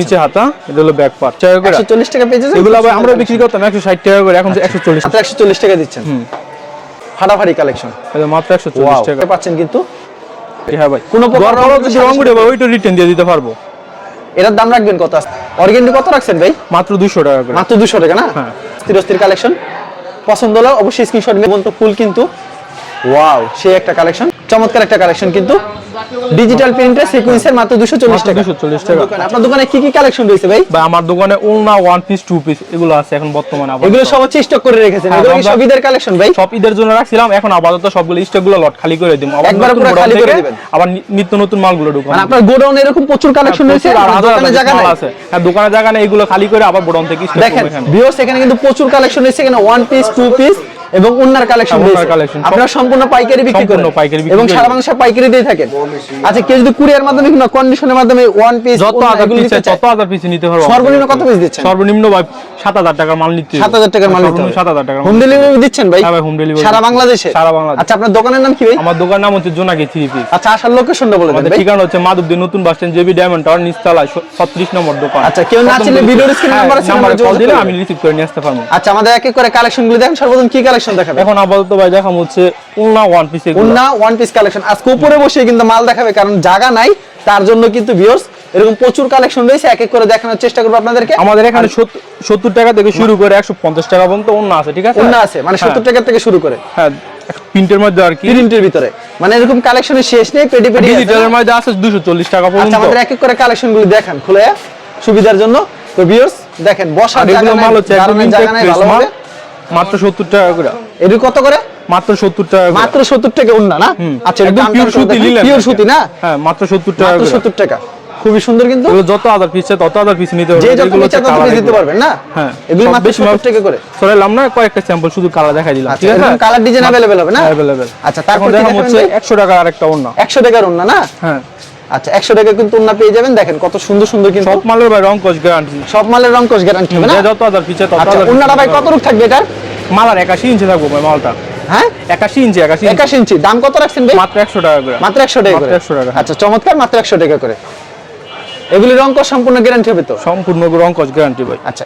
নিচে হাতা এটা হলো ব্যাক পার্ট চার করে 140 টাকা পেয়ে এগুলো আবার আমরা বিক্রি করতাম একশো ষাট টাকা করে এখন একশো চল্লিশ। মাত্র 140 টাকা দিচ্ছেন। ফাটাফাটি কালেকশন মাত্র একশো চল্লিশ টাকা। পাচ্ছেন কিন্তু হ্যাঁ ভাই। কোনো প্রকার দরকার হলে রং যদি রং উঠে ভাই ওইটা রিটার্ন দিয়ে দিতে পারব। এটার দাম রাখবেন কত? অর্গেন্ডি কত রাখছেন ভাই? মাত্র দুশো টাকা করে। মাত্র 200 টাকা না? হ্যাঁ। কালেকশন পছন্দ হলো অবশ্যই স্ক্রিনশট ফুল কিন্তু। ওয়াও সেই একটা কালেকশন চমৎকার একটা কালেকশন কিন্তু। ডিজিটাল প্রিন্টের সিকোয়েন্সের মাত্র 240 টাকা। 240 টাকা। আপনার দোকানে কি কি কালেকশন রয়েছে ভাই? ভাই আমার দোকানে ওলনা ওয়ান পিস টু পিস এগুলো আছে এখন বর্তমানে আবার এগুলো সব হচ্ছে স্টক করে রেখেছেন। হ্যাঁ, এগুলো সব ঈদের কালেকশন ভাই? সব ঈদের জন্য রাখছিলাম এখন আপাতত সবগুলো স্টকগুলো লট খালি করে দিব। আবার একবার পুরো খালি করে দিবেন। আবার নিত্য নতুন মালগুলো ঢুকাবো। মানে আপনার গোডাউনে এরকম প্রচুর কালেকশন রয়েছে? আর দোকানে জায়গা নাই? আছে। হ্যাঁ দোকানে জায়গা নেই এগুলো খালি করে আবার গোডাউন থেকে stock দেখেন। ভিউয়ার্স এখানে। কিন্তু প্রচুর কালেকশন রয়েছে এখানে ওয়ান পিস টু পিস এবং উন্নার কালেকশন ওড়নার আপনারা সম্পূর্ণ পাইকারি বিক্রি করেন। পাইকারি এবং সারা বাংলাদেশে পাইকারি দিয়ে থাকেন। আচ্ছা কেউ যদি কুরিয়ার মাধ্যমে কিংবা কন্ডিশনের মাধ্যমে ওয়ান পিস যত আদার পিস তত হাজার পিস নিতে পারব সর্বনিম্ন কত পিস দিচ্ছেন? সর্বনিম্ন সাত হাজার টাকার মাল নিতে সাত হাজার টাকার মাল নিতে সাত হাজার টাকার হোম ডেলিভারি দিচ্ছেন ভাই? হ্যাঁ ভাই, home সারা বাংলাদেশে? সারা বাংলাদেশে। আচ্ছা আপনার দোকানের নাম কি ভাই? আমার দোকান নাম হচ্ছে জোনাকি থ্রি পিস। আচ্ছা আসার লোকেশনটা বলে দেন আমাদের ঠিকানা হচ্ছে মাধবদী নতুন bus stand JB diamond tower নিচতলায় ছত্রিশ নম্বর দোকান। আচ্ছা, কেউ না চিনলে ভিডিওর screen number আছে, নাম্বারে নাম্বারে কল দিলে আমি রিসিভ করে নিয়ে আসতে পারব। আচ্ছা আমাদের এক এক করে দেখেন সর্বপ্রথম কি কালেকশন দেখাবে এখন আপাতত ভাই হচ্ছে উলনা ওয়ান পিস উন্না ওয়ান পিস কালেকশন আজকে উপরে বসে কিন্তু মাল দেখাবে কারণ জায়গা নাই তার জন্য কিন্তু ভিউয়ার্স এরকম প্রচুর কালেকশন রয়েছে এক এক করে দেখানোর চেষ্টা করব আপনাদেরকে। আমাদের এখানে সত্তর টাকা থেকে শুরু করে একশো পঞ্চাশ টাকা পর্যন্ত অন্য আছে ঠিক আছে? উন্না আছে মানে সত্তর টাকা থেকে শুরু করে। হ্যাঁ প্রিন্টের মধ্যে আর কি? প্রিন্টের ভিতরে। মানে এরকম কালেকশনের শেষ নেই পেডি আছে। ডিজিটালের মধ্যে আছে দুশো চল্লিশ টাকা আচ্ছা পর্যন্ত আমাদের এক এক করে দেখান খুলে সুবিধার জন্য। তো ভিউয়ার্স দেখেন বসার আর জায়গা নাই মাল হচ্ছে একদম ভালো হবে। মাত্র সত্তর টাকা করে। এর কত করে? মাত্র সত্তর টাকা মাত্র সত্তর টাকা উন্না না? আচ্ছা একদম পিওর সুতি নিলেন পিওর সুতি না? হ্যাঁ মাত্র সত্তর টাকা মাত্র করে। সত্তর টাকা। খুবই সুন্দর কিন্তু এগুলো যত হাজার পিস চাই তত হাজার পিস নিতে যে পারবে যত এগুলো ইচ্ছা হচ্ছে তত colour piece দিতে এগুলো। পারবেন না হ্যাঁ এগুলো সব মাত্র বেশি সত্তর টাকা করে সরাইলাম না কয়েকটা স্যাম্পল শুধু কালার দেখাই দিলাম আচ্ছা ঠিক আছে এরকম কালার ডিজাইন अवेलेबल হবে না অ্যাভেলেবেল আচ্ছা তারপর এখন কি দেখা দেখাবেন হচ্ছে ভাই? একশো টাকার আরেকটা ওড়না 100 টাকার উন্না না হ্যাঁ আচ্ছা 100 টাকা কিন্তু উন্না পেয়ে যাবেন দেখেন কত সুন্দর সুন্দর কিন্তু সব মালের ভাই রং কস গ্যারান্টি সব মালের রং কোশ গ্যারান্টি হবে না যত হাজার পিছে তত আচ্ছা হাজার উন্নাটা ভাই কত রূপ থাকবে এটা মালার একাশি ইঞ্চি থাকবো ভাই মালটা হ্যাঁ একাশি ইঞ্চি একাশি ইঞ্চি 81 ইঞ্চি দাম কত রাখছেন ভাই মাত্র একশো টাকা করে মাত্র 100 টাকা করে মাত্র 100 টাকা। আচ্ছা চমৎকার মাত্র 100 টাকা করে এগুলি রং কোশ সম্পূর্ণ গ্যারান্টি হবে তো সম্পূর্ণ রং কস গ্যারান্টি ভাই আচ্ছা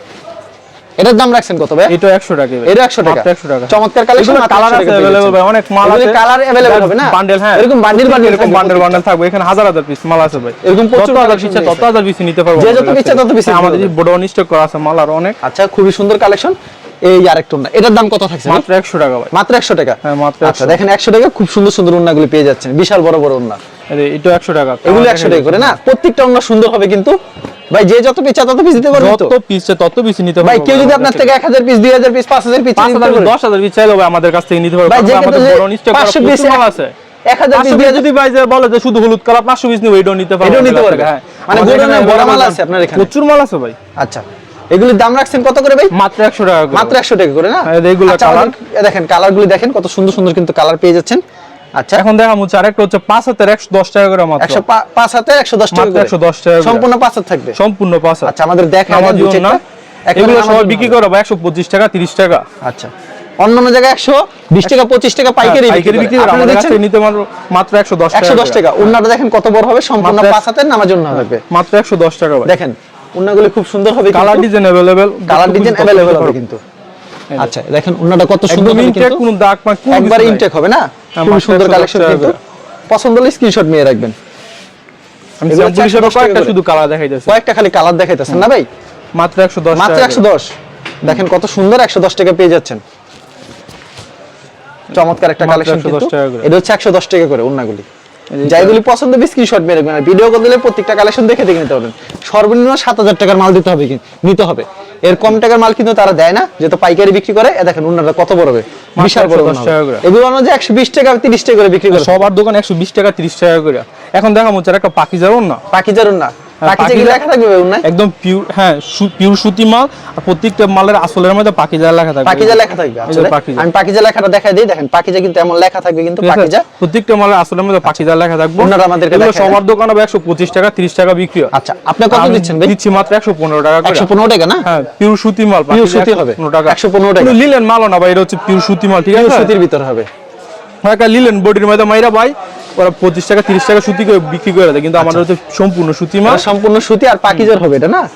এটার দাম রাখছেন কত ভাই এটা একশো টাকা ভাই। এটা 100 টাকা মাত্র একশো টাকা চমৎকার কালেকশন এগুলো কালার আছে অ্যাভেলেবল ভাই অনেক মাল আছে কালার अवेलेबल হবে না বান্ডেল হ্যাঁ এরকম বান্ডিল বান্ডিল এরকম বান্ডেল বান্ডেল থাকবে এখানে হাজার হাজার পিস মাল আছে ভাই এরকম প্রচুর যত হাজার collection পিস তত রয়েছে। হাজার পিস নিতে পারবো যে যত আমাদের পিস চায় কাছে। তত পিস হ্যাঁ, নিতে আমাদের পারবে। বড় স্টক করা আছে মাল আর অনেক আচ্ছা খুবই সুন্দর কালেকশন এই আরেকটা উন্না এটার দাম কত থাকছে ভাই? মাত্র একশো টাকা ভাই মাত্র 100 টাকা হ্যাঁ, মাত্র আচ্ছা 100 দেখেন 100 টাকা খুব সুন্দর সুন্দর উন্নাগুলি পেয়ে যাচ্ছেন বিশাল বড় বড় উন্না এই এটা একশো টাকা। এগুলো 100 টাকা করে না? প্রত্যেকটা উন্না সুন্দর হবে কিন্তু। ভাই যে যত পিস তত পিস দিতে পারবে যত পিস তত পিস নিতে ভাই কেউ যদি আপনার থেকে 1000 পিস 2000 পিস 5000 পিস পাঁচ নিতে হাজার পারবে। দশ হাজার পিস চাইলে ভাই আমাদের কাছ থেকে নিতে পারব। ভাই যে কারণ আমাদের বড় স্টক 500 পিস আছে। 1000 পিস 500 দিয়ে পিস যদি ভাই যে বলে যে শুধু হলুদ কালার পাঁচশো পিস নিবো এটাও নিতে পারব এটাও নিতে পারবে। হ্যাঁ মানে গোডাউনে বড় মাল আছে আপনার এখানে? প্রচুর মাল আছে ভাই। আচ্ছা এগুলির দাম রাখছেন কত করে ভাই? মাত্র একশো টাকা মাত্র 100 টাকা করে না? হ্যাঁ, এগুলো আচ্ছা। আমাদের- এ দেখেন কালারগুলি দেখেন কত সুন্দর সুন্দর কিন্তু কালার পেয়ে যাচ্ছেন। আচ্ছা। এখন দেখা হচ্ছে আরেকটা হচ্ছে পাঁচ হাতের একশো দশ টাকা করে মাত্র। পাঁচ হাতে একশো দশ টাকা করে। 110 টাকা সম্পূর্ণ পাঁচ হাত থাকবে? সম্পূর্ণ পাঁচ আচ্ছা আমাদের দেখা আমার এগুলো সবাই বিক্রি হবে। করো একশো পঁচিশ টাকা তিরিশ টাকা। আচ্ছা অন্যান্য জায়গায় একশো বিশ টাকা পঁচিশ টাকা পাইকারি হ্যাঁ, বিক্রি করে। নিতে মাত্র একশো দশ একশো দশ টাকা। উন্নাটা দেখেন কত বড় হবে সম্পূর্ণ পাঁচ হাতের নামার জন্য থাকবে। মাত্র একশো দশ টাকা দেখেন উন্নাগুলি খুব সুন্দর হবে colour design available colour design available হবে কিন্তু। আচ্ছা দেখেন উন্নাটা কত সুন্দর ইনটেক কোনো দাগ পাক কোনো একবারে ইনটেক হবে না? খুব সুন্দর কালেকশন কিন্তু। পছন্দ হলে স্ক্রিনশট নিয়ে রাখবেন। আমি 110 কয়েকটা শুধু কালার দেখাইতেছি। কয়েকটা খালি কালার দেখাইতেছেন না ভাই? মাত্র একশো দশ মাত্র একশো দশ। দেখেন কত সুন্দর একশো দশ টাকা পেয়ে যাচ্ছেন। চমৎকার একটা কালেকশন কিন্তু। এটা হচ্ছে একশো দশ টাকা করে উন্নাগুলি। এই যাইগুলি পছন্দ হবে স্ক্রিনশট মেরে রাখবেন আর ভিডিও কল দিলে প্রত্যেকটা কালেকশন দেখে দেখে নিতে পারবেন। সর্বনিম্ন সাত হাজার টাকার মাল দিতে হবে কি- নিতে হবে। এর কম টাকার মাল কিন্তু তারা দেয় না যেহেতু পাইকারি বিক্রি করে। এ দেখেন উন্নাটা কত বড় হবে বিশাল বড় 110 উন্না টাকা করে। এগুলো আমরা যে একশো বিশ টাকা তিরিশ টাকা করে বিক্রি করে। সবার দোকান একশো বিশ টাকা তিরিশ টাকা করে। এখন দেখা হচ্ছে একটা পাখি যাব না? পাখি জারুন উন্না হ্যাঁ, একদম পিওর হ্যাঁ পিওর সুতি মাল আর প্রত্যেকটা মালের আসলের মধ্যে পাখি লেখা থাকবে। পাকিজা লেখা থাকবে এই যে আসলে পাকিজা। আমি পাকিজা লেখাটা দেখাই দিই দেখেন পাকিজা কিন্তু এমন লেখা থাকবে কিন্তু ঠিক আছে? পাকিজা প্রত্যেকটা মালের আসলের মধ্যে পাখি লেখা থাকবে। ওনারা আমাদেরকে এগুলো সবার দোকানে একশো পঁচিশ টাকা তিরিশ টাকা বিক্রি হয়। আচ্ছা আপনি কত দিচ্ছেন ভাই? দিচ্ছি মাত্র একশো পনেরো টাকা করে। না? হ্যাঁ পিওর সুতি মাল সুতি হবে। 115 টাকা। 115 টাকা। কোনো লিলেন মালও না ভাই এটা হচ্ছে পিওর সুতি মাল ঠিক আছে? সুতির ভিতরে হবে। একটা লিলেন বডির মধ্যে মাইরা ভাই ওরা পঁচিশ টাকা তিরিশ টাকা সুতি করে বিক্রি করে দেয়। কিন্তু আমাদের হচ্ছে সম্পূর্ণ সুতি মাল। সম্পূর্ণ সুতি আর পাকিজার হবে এটা না?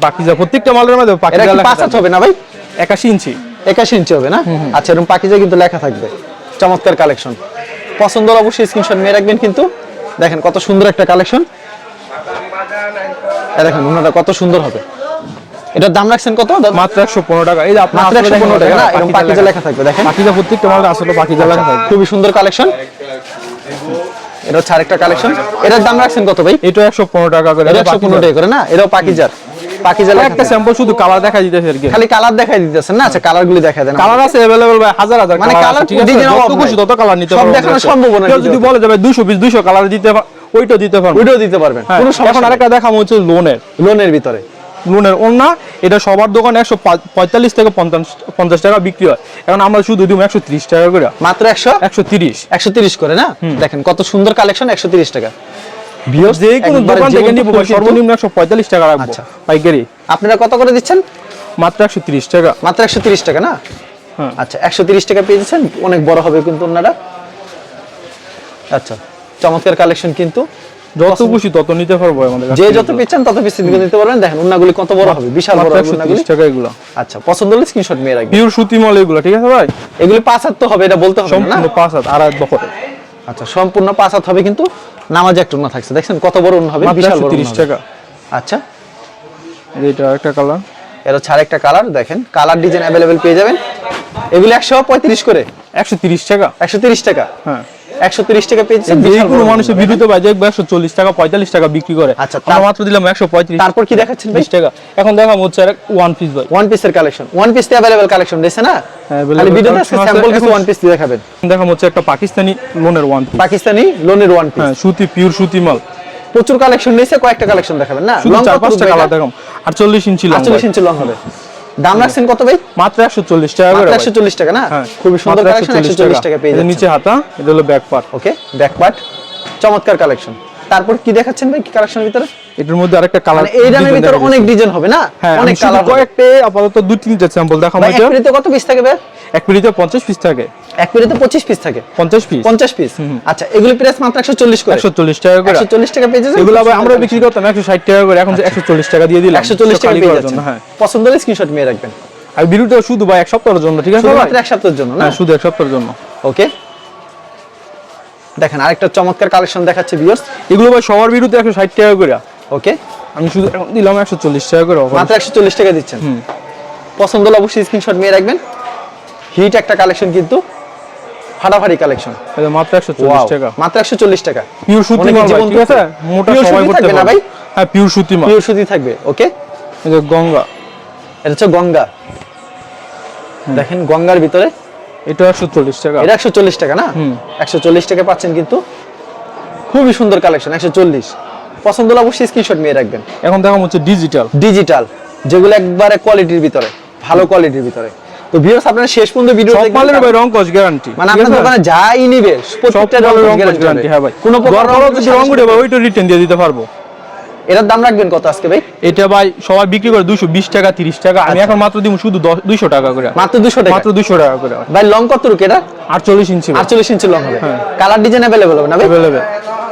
পাকিজা প্রত্যেকটা মালের মধ্যে পাকিজা পাঁচ হবে না ভাই? একাশি ইঞ্চি। একাশি ইঞ্চি হবে না? আচ্ছা এরকম পাকিজা কিন্তু লেখা থাকবে। চমৎকার কালেকশন। পছন্দ হলে অবশ্যই স্ক্রিনশট নিয়ে রাখবেন কিন্তু। দেখেন কত সুন্দর একটা কালেকশন। দেখেন ওনাটা কত সুন্দর হবে। এটার দাম রাখছেন কত? মাত্র একশো পনেরো টাকা। এই মাত্র একশো পনেরো টাকা না? এরকম পাকিজা লেখা- থাকবে দেখেন। পাকিজা প্রত্যেকটা মালের আসলে পাকিজা লেখা থাকবে। খুবই সুন্দর কালেকশন। এটা হচ্ছে আরেকটা কালেকশন এটার দাম রাখছেন কত ভাই এটা একশো পনেরো টাকা করে এটা একশো পনেরো টাকা করে না এটাও পাকিজার পাকিজা লেখা একটা থাকবে। স্যাম্পল শুধু কালার দেখা দিতেছে আর কি খালি কালার দেখাই দিতেছেন না আচ্ছা কালার গুলি দেখা দেন কালার আছে अवेलेबल ভাই হাজার হাজার মানে কালার colour আছে ঠিক আছে design যত অভাব খুশি নাই। তত কালার নিতে সব পারবো দেখানো আমাদের সম্ভব না কেউ যদি ভিডিওতে। বলে যাবে 200 পিস 200 কালার দিতে পা- ওইটাও দিতে পারবো ভিডিও দিতে পারবেন হ্যাঁ, কোনো এখন সমস্যা আরেকটা দেখাবো হচ্ছে লোনের লোনের ভিতরে লোনের ওনা এটা সবার দোকানে একশো পঁয়তাল্লিশ থেকে পঞ্চাশ টাকা বিক্রি হয়। এখন আমরা শুধু দিব একশো ত্রিশ টাকা করে। মাত্র একশো? একশো তিরিশ। একশো তিরিশ করে না? দেখেন কত সুন্দর কালেকশন একশো তিরিশ টাকা। যে কোনো দোকান থেকে নিবো সর্বনিম্ন একশো পঁয়তাল্লিশ টাকা রাখব আচ্ছা। পাইকারি। আপনারা কত করে দিচ্ছেন? মাত্র একশো তিরিশ টাকা। মাত্র একশো তিরিশ টাকা না? হ্যাঁ। আচ্ছা একশো তিরিশ টাকা পেয়ে দিচ্ছেন অনেক বড় হবে কিন্তু ওনারা আচ্ছা চমৎকার কালেকশন কিন্তু। যত খুশি তত নিতে পারব আমাদের যে যত এগুলো। তত পিস নিতে পারবেন। দেখেন উন্নাগুলি কত বড় হবে বিশাল বড় উন্নাগুলি। টাকা এগুলো। আচ্ছা পছন্দ হলে স্ক্রিনশট নিয়ে রাখবেন। পিওর সুতি মাল এগুলো ঠিক আছে ভাই? এগুলি পাঁচ হাত তো হবে এটা বলতে হবে না সম্পূর্ণ পাঁচ হাত আর বছর। আচ্ছা সম্পূর্ণ পাঁচ হাত হবে কিন্তু নামাজে একটা উন্না থাকছে। দেখছেন কত বড় উন্না হবে বিশাল বড় তিরিশ উন্না হবে। টাকা। আচ্ছা। এটা একটা কালার। এর হচ্ছে আরেকটা কালার দেখেন কালার ডিজাইন অ্যাভেলেবেল পেয়ে যাবেন। এগুলি একশো পঁয়ত্রিশ করে। একশো তিরিশ টাকা। একশো তিরিশ টাকা। হ্যাঁ। একশো তিরিশ টাকা পেয়েছেন যে কোনো মানুষের বিদ্যুতে পাই দেখবে একশো চল্লিশ টাকা পঁয়তাল্লিশ টাকা বিক্রি করে। আচ্ছা, আমরা মাত্র দিলাম একশো পঁয়ত্রিশ তারপর কি দেখাচ্ছেন ভাই? বিশ টাকা। এখন দেখাবো হচ্ছে ওয়ান পিস ভাই। ওয়ান পিসের collection one piece available collection দিয়েছে না? হ্যাঁ, ভিডিওতে স্যাম্পল কিছু ওয়ান পিস দিয়ে দেখাবেন। দেখাবো হচ্ছে একটা পাকিস্তানি লোনের ওয়ান পিস পাকিস্তানি লোনের ওয়ান পিস হ্যাঁ সুতি পিওর সুতি মাল। প্রচুর কালেকশন নিয়েছে কয়েকটা কালেকশন দেখাবেন না? লং চার কত পাঁচটা কালার দেখাম আটচল্লিশ ইঞ্চি লং ইঞ্চি লং হবে। দাম রাখছেন কত ভাই? মাত্র একশো চল্লিশ টাকা করে মাত্র ভাই। একশো চল্লিশ টাকা না? হ্যাঁ খুবই সুন্দর কালেকশন একশো চল্লিশ টাকা। পেয়ে যাচ্ছে নিচে হাতা এটা হলো back part okay back part চমৎকার কালেকশন। তারপর কি দেখাচ্ছেন ভাই? কি কালেকশনের ভিতরে? এটার মধ্যে আরেকটা কালার মানে এই দামের ভিতরে অনেক ডিজাইন হবে না? হ্যাঁ অনেক কালার কয়েকটা আপাতত দুই তিনটা স্যাম্পল দেখাবো ভাই এক পিড়িতে কত পিস থাকে ভাই? এক পিড়িতে পঞ্চাশ পিস থাকে। এক পিড়িতে পঁচিশ পিস থাকে? পঞ্চাশ পিস পঞ্চাশ পিস আচ্ছা এগুলি প্রাইস মাত্র একশো চল্লিশ করে। একশো চল্লিশ টাকা করে। একশো চল্লিশ টাকা পেয়ে যাচ্ছেন? এগুলো আমরা বিক্রি করতাম একশো ষাট টাকা করে। এখন একশো চল্লিশ টাকা দিয়ে দিলাম। একশো চল্লিশ টাকা খালি পেয়ে করার হ্যাঁ। পছন্দ হলে স্ক্রিনশট নিয়ে রাখবেন। আর বিরুটা শুধু ভাই এক সপ্তাহের জন্য ঠিক আছে শুধুমাত্র এক সপ্তাহের জন্য না? হ্যাঁ শুধু এক সপ্তাহের জন্য। ওকে। দেখেন আরেকটা চমৎকার কালেকশন দেখাচ্ছে ভিউয়ার্স এগুলো ভাই সবার বিরুদ্ধে একশো ষাট টাকা করে। ওকে আমি শুধু এখন দিলাম একশো চল্লিশ টাকা করে মাত্র একশো চল্লিশ টাকা দিচ্ছেন? পছন্দ হলে অবশ্যই স্ক্রিনশট নিয়ে রাখবেন। হিট একটা কালেকশন কিন্তু ফাটাফাটি কালেকশন মাত্র একশো চল্লিশ টাকা। মাত্র একশো চল্লিশ টাকা। পিওর সুতি ভাই, ঠিক আছে? মোটা করতে না ভাই? হ্যাঁ পিওর সুতি পিওর সুতি থাকবে ওকে গঙ্গা। এটা হচ্ছে গঙ্গা। দেখেন গঙ্গার ভিতরে। এটা একশো চল্লিশ টাকা। এটা একশো চল্লিশ টাকা না? একশো চল্লিশ টাকা পাচ্ছেন কিন্তু। খুবই সুন্দর কালেকশন একশো চল্লিশ। পছন্দ হলে অবশ্যই স্ক্রিনশট নিয়ে রাখবেন। এখন দেখা হচ্ছে ডিজিটাল ডিজিটাল যেগুলো একবারে কোয়ালিটির ভিতরে ভালো কোয়ালিটির ভিতরে। তো ভিউয়ার্স আপনারা শেষ পর্যন্ত ভিডিও সব দেখবেন মালের কারণ- ভাই রং কস গ্যারান্টি মানে আপনার দোকানে যাই নিবে সব প্রত্যেকটা রং কস গ্যারান্টি হ্যাঁ ভাই। কোনো প্রকার রং গুড়ে উঠে ভাই ওইটা রিটার্ন দিয়ে দিতে পারব। এটার দাম রাখবেন কত আজকে ভাই? এটা ভাই সবাই বিক্রি করে দুশো বিশ টাকা তিরিশ টাকা। আমি এখন মাত্র দিব শুধু টাকা করে। মাত্র টাকা? মাত্র টাকা করে। ভাই লং কত রুক এটা? আটচল্লিশ ইঞ্চি আটচল্লিশ ইঞ্চি লং হবে। হ্যাঁ। কালার ডিজাইন অ্যাভেলেবল হবে না ভাই?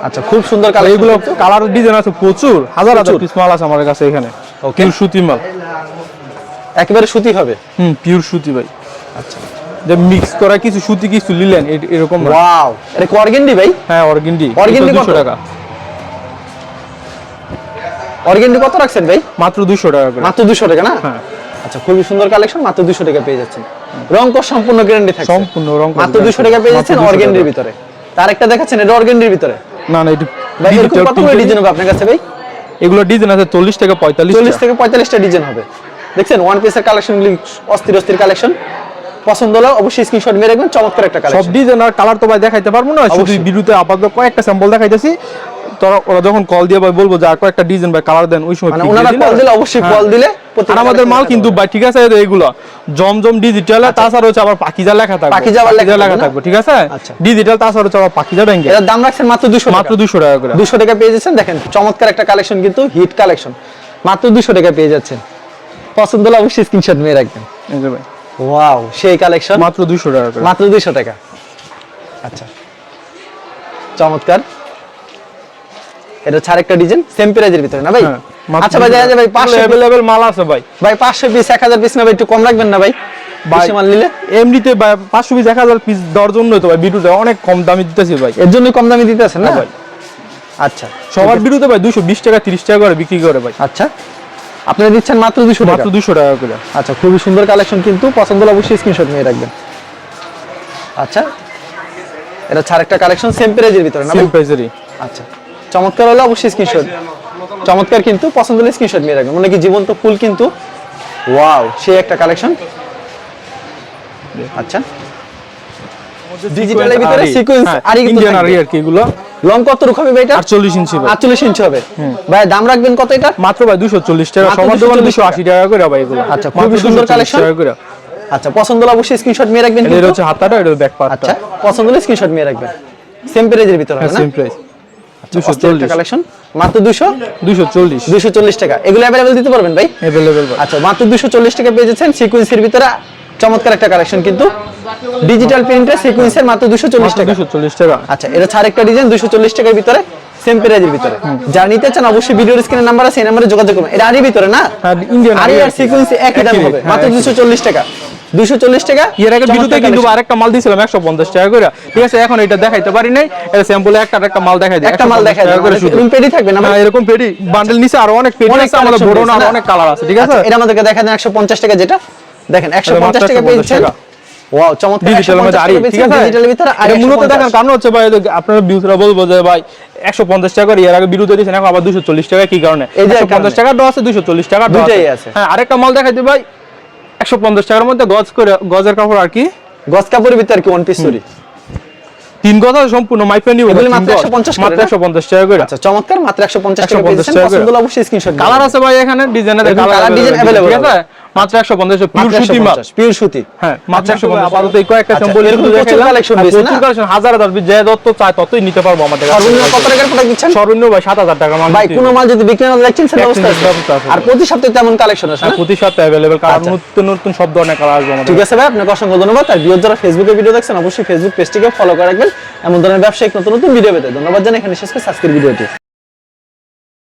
আচ্ছা খুব সুন্দর কালার এইগুলো কালার ডিজাইন আছে প্রচুর। হাজার হাজার। পিস মাল আছে আমার কাছে এখানে. পিওর সুতি মাল। একেবারে সুতি হবে? হুম পিওর সুতি ভাই। আচ্ছা। যে মিক্স করা কিছু সুতি কিছু লিলেন এ- এরকম। ওয়াও এটা অর্গেন্ডি ভাই? হ্যাঁ অর্গেন্ডি দুশো কত? টাকা। অর্গেন্ডি কত রাখছেন ভাই? মাত্র দুশো টাকা করে। মাত্র দুশো টাকা না? হ্যাঁ। আচ্ছা খুবই সুন্দর কালেকশন মাত্র দুশো টাকা পেয়ে যাচ্ছেন। রং কস সম্পূর্ণ গ্যারান্টি থাকছে। সম্পূর্ণ রং মাত্র। দুশো টাকা পেয়ে যাচ্ছেন 200 অর্গেন্ডির ভিতরে। তার একটা দেখাচ্ছেন এটা অর্গেন্ডির ভিতরে। না না এটা ভাই এরকম কতগুলো ডিজাইন হবে আপনার কাছে ভাই? এগুলো ডিজাইন আছে চল্লিশ থেকে পঁয়তাল্লিশ চল্লিশ থেকে পঁয়তাল্লিশটা ডিজাইন হবে। দেখছেন ওয়ান পিসের কালেকশনগুলি অস্থির অস্থির কালেকশন পছন্দ হলে অবশ্যই স্ক্রিনশট মেরে রাখবেন চমৎকার একটা সব ডিজাইন আর কালার তো ভাই দেখাইতে পারব না শুধু। ভিডিওতে আপাতত কয়েকটা স্যাম্পল দেখাইতেছি। তোরা ওরা যখন কল দিয়ে ভাই বলব যে আর কয়েকটা ডিজাইন ভাই কালার দেন ওই সময় মানে ওনারা কল দিলে- অবশ্যই হ্যাঁ। কল দিলে আর আমাদের মাল কিন্তু ভাই ঠিক আছে এইগুলো জমজম ডিজিটাল তাছাড়া হচ্ছে আবার পাকিজা লেখা থাকবে। পাকিজা লেখা থাকবে ঠিক আছে? আচ্ছা। ডিজিটাল তাছাড়া আবার পাকিজা ব্যাংকে এটার দাম রাখছেন মাত্র দুশো মাত্র দুশো টাকা করে। দুশো টাকা পেয়ে যাচ্ছেন। দেখেন চমৎকার একটা কালেকশন কিন্তু হিট কালেকশন মাত্র দুশো টাকা পেয়ে যাচ্ছেন। পছন্দ হলে অবশ্যই স্ক্রিনশট মেরে রাখবেন। এই যে ভাই। ওয়াও সেই কালেকশন মাত্র দুশো টাকা করে। মাত্র দুইশো টাকা। আচ্ছা। চমৎকার। এটা ছাড় একটা ডিজাইন সেম প্রাইজের ভিতরে না ভাই? হ্যাঁ, আচ্ছা ভাই দেখা যায় ভাই পাঁচশো অ্যাভেলেবেল মাল আছে ভাই। ভাই পাঁচশো পিস এক হাজার পিস না ভাই একটু কম রাখবেন না ভাই? বেশি মাল নিলে? এমনিতে ভাই পাঁচশো পিস এক হাজার পিস দেওয়ার জন্য তো ভাই বিটুটা অনেক কম দামে দিতেছি ভাই। এর জন্যই কম দামে দিতে আছেন না? হ্যাঁ ভাই। আচ্ছা। সবার বিরুদ্ধে ভাই দুশো বিশ টাকা তিরিশ টাকা করে বিক্রি করে ভাই। আচ্ছা। আপনারা দিচ্ছেন মাত্র দুশো টাকা? মাত্র দুশো টাকা করে। আচ্ছা খুবই সুন্দর কালেকশন কিন্তু পছন্দ হলে অবশ্যই স্ক্রিনশট নিয়ে রাখবেন। আচ্ছা। এটা ছাড় একটা কালেকশন সেম প্রাইজের ভিতরে না? সেম প্রাইসেরই আচ্ছা। চমৎকার হলে অবশ্যই স্ক্রিনশট চমৎকার কিন্তু পছন্দ হলে স্ক্রিনশট নিয়ে রাখবেন। মানে কি জীবন্ত ফুল কিন্তু। ওয়াও সেই একটা কালেকশন আচ্ছা। ডিজিটালের ভিতরে সিকোয়েন্স কিন্তু ইন্ডিয়ান আরি। আর কি এগুলো। লং কত রুখ হবে ভাই এটা আটচল্লিশ ইঞ্চি ভাই 48 ইঞ্চি হবে। ভাই দাম রাখবেন কত এটা? মাত্র ভাই দুশো চল্লিশ টাকা। মাত্র সবার দোকানে 240 দুশো আশি টাকা করে ভাই এগুলো। আচ্ছা, খুবই সুন্দর 240 করে। আচ্ছা পছন্দ হলে অবশ্যই স্ক্রিনশট নিয়ে রাখবেন এটা হচ্ছে হাতাটা এটা ব্যাক পার্টটা আচ্ছা পছন্দ হলে স্ক্রিনশট নিয়ে রাখবেন। সেম প্রাইজের ভিতরে হবে না? সেম প্রাইস দুশো অস্থির একটা চল্লিশ কালেকশন মাত্র 200 দুশো চল্লিশ 240 টাকা এগুলো अवेलेबल দিতে পারবেন ভাই অ্যাভেলেবেল ভাই আচ্ছা মাত্র 240 টাকা পেয়ে যাচ্ছেন সিকোয়েন্সের ভিতরে চমৎকার একটা কালেকশন কিন্তু ডিজিটাল প্রিন্টের সিকোয়েন্সের মাত্র 240 টাকা দুশো চল্লিশ টাকা আচ্ছা এটা ছাড় একটা ডিজাইন 240 টাকার ভিতরে সেম প্রাইজের ভিতরে যারা নিতে চান অবশ্যই ভিডিওর স্ক্রিনের নাম্বার আছে এই নাম্বারে যোগাযোগ করুন এটা আরই ভিতরে না হ্যাঁ ইন্ডিয়ান আরই আর সিকোয়েন্স একই দাম হবে হ্যাঁ, মাত্র 240 টাকা 240 টাকা। এর আগে ভিডিওতে কিন্তু আরেকটা মাল দিয়েছিলাম একশো পঞ্চাশ টাকা করে। ঠিক আছে এখন এটা দেখাইতে পারি নাই। এটা স্যাম্পলে একটা একটা মাল দেখাই একটা মাল পেডি থাকবে না এরকম পেডি বান্ডেল নিচে আরও অনেক পেডি আছে আমাদের বড় না না? অনেক কালার আছে ঠিক আছে? আচ্ছা, এটা আমাদেরকে দেখা দেন 150 টাকা যেটা। দেখেন 150 মাত্র টাকা পেয়েছেন। ওয়াও চমৎকার ডিজিটাল মধ্যে আরি ঠিক আছে? ডিজিটালের ভিতরে আরি মূলত 150 কারণ হচ্ছে ভাই আপনারা বিউতরা বলব যে ভাই একশো পঞ্চাশ টাকা করে এর আগে বিরুদ্ধে দিয়েছেন এখন আবার দুশো চল্লিশ টাকা কি কারণে? এই যে একশো পঞ্চাশ টাকা আছে দুশো চল্লিশ টাকা আছে। হ্যাঁ আরেকটা মাল দেখাই দিই ভাই একশো পঞ্চাশ টাকার মধ্যে গজ করে গজের কাপড় আর কি? গজ কাপড়ের ভিতরে কি ওয়ান পিস সরি তিন গজ আছে সম্পূর্ণ মাইপে নিব মাত্র 150 করে মাত্র না? একশো পঞ্চাশ টাকা করে। আচ্ছা চমৎকার মাত্র 150 টাকা পছন্দ হলে অবশ্যই স্ক্রিনশট কালার আছে ভাই এখানে ডিজাইনের কালার ডিজাইন अवेलेबल ঠিক আছে? মাত্র একশো পঞ্চাশ পিওর সুতি মাল। পিওর সুতি। হ্যাঁ মাত্র একশো পঞ্চাশ। আপাতত এই কয়েকটা আচ্ছা, স্যাম্পল এরকম প্রচুর collection রয়েছে না? কালেকশন হাজার হাজার যে যত চায় ততই নিতে পারব আমাদের সর্বনিম্ন কত টাকার প্রোডাক্ট দিচ্ছেন? সর্বনিম্ন ভাই সাত হাজার টাকা মাল ভাই দিতে কোনো মাল যদি বিক্রি না দেখছেন সেটা আছে। আছে। আর প্রতি সপ্তাহে তেমন কালেকশন আছে প্রতি সপ্তাহে কারণ আচ্ছা। নতুন নতুন সব ধরনের কালার আসবে আমাদের ঠিক আছে ভাই আপনাকে অসংখ্য ধন্যবাদ। আর ভিডিও যারা ফেসবুকে ভিডিও দেখছেন অবশ্যই ফেসবুক পেজটিকে ফলো করে রাখবেন। এমন ধরনের ব্যবসায়িক নতুন নতুন ভিডিও পেতে। ধন্যবাদ জানাই এখানে শেষ করে আজকের ভিডিওটি